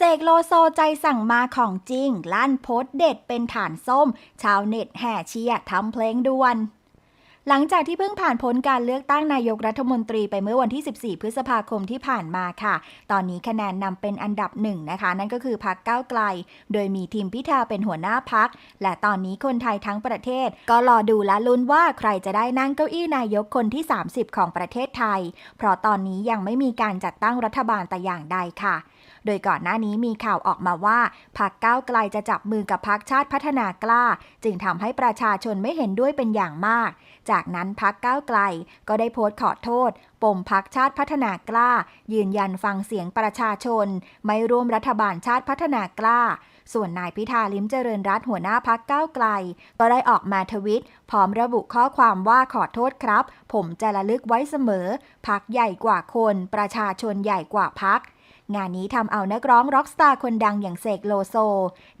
เสกโลโซใจสั่งมาของจริง ลั่นโพสเด็ดเป็นฐานส้ม ชาวเน็ตแห่เชียร์ทำเพลงด่วน หลังจากที่เพิ่งผ่านพ้นการเลือกตั้งนายกรัฐมนตรีไปเมื่อวันที่ 14 พฤษภาคมที่ผ่านมาค่ะ ตอนนี้คะแนนนำเป็นอันดับหนึ่งนะคะ นั่นก็คือพักก้าวไกล โดยมีทีมพิธาเป็นหัวหน้าพัก และตอนนี้คนไทยทั้งประเทศ ก็รอดูและลุ้นว่าใครจะได้นั่งเก้าอี้นายกคนที่ 30 ของประเทศไทย เพราะตอนนี้ยังไม่มีการจัดตั้งรัฐบาลแต่อย่างใดค่ะ โดยก่อนหน้านี้มีข่าวออกมาว่าพรรคก้าวไกลจะจับมือกับพรรคชาติพัฒนากล้า จึงทำให้ประชาชนไม่เห็นด้วยเป็นอย่างมากจากนั้นพรรคก้าวไกลก็ได้โพสต์ขอโทษ ปมพรรคชาติพัฒนากล้า ยืนยันฟังเสียงประชาชน ไม่ร่วมรัฐบาลชาติพัฒนากล้า ส่วนนายพิธาลิมเจริญรัตน์หัวหน้าพักก้าวไกล ก็ได้ออกมาทวิต พร้อมระบุข้อความว่าขอโทษครับ ผมจะระลึกไว้เสมอ พักใหญ่กว่าคน ประชาชนใหญ่กว่าพัก งานนี้ทำเอานักร้องร็อกสตาร์คนดังอย่างเสกโลโซ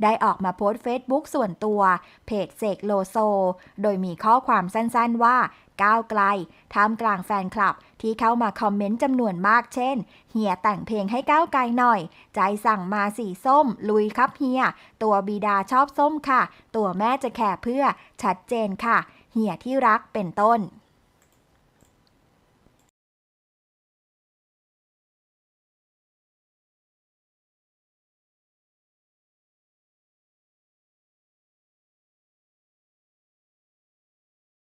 ได้ออกมาโพสต์เฟซบุ๊กส่วนตัว เพจเสกโลโซ โดยมีข้อความสั้นๆว่าก้าวไกลท่ามกลางแฟนคลับ ที่เข้ามาคอมเมนต์จำนวนมากเช่น เฮียแต่งเพลงให้ก้าวไกลหน่อย ใจสั่งมาสีส้ม ลุยครับเฮีย ตัวบิดาชอบส้มค่ะ ตัวแม่จะแคร์เพื่อชัดเจนค่ะ เฮียที่รักเป็นต้น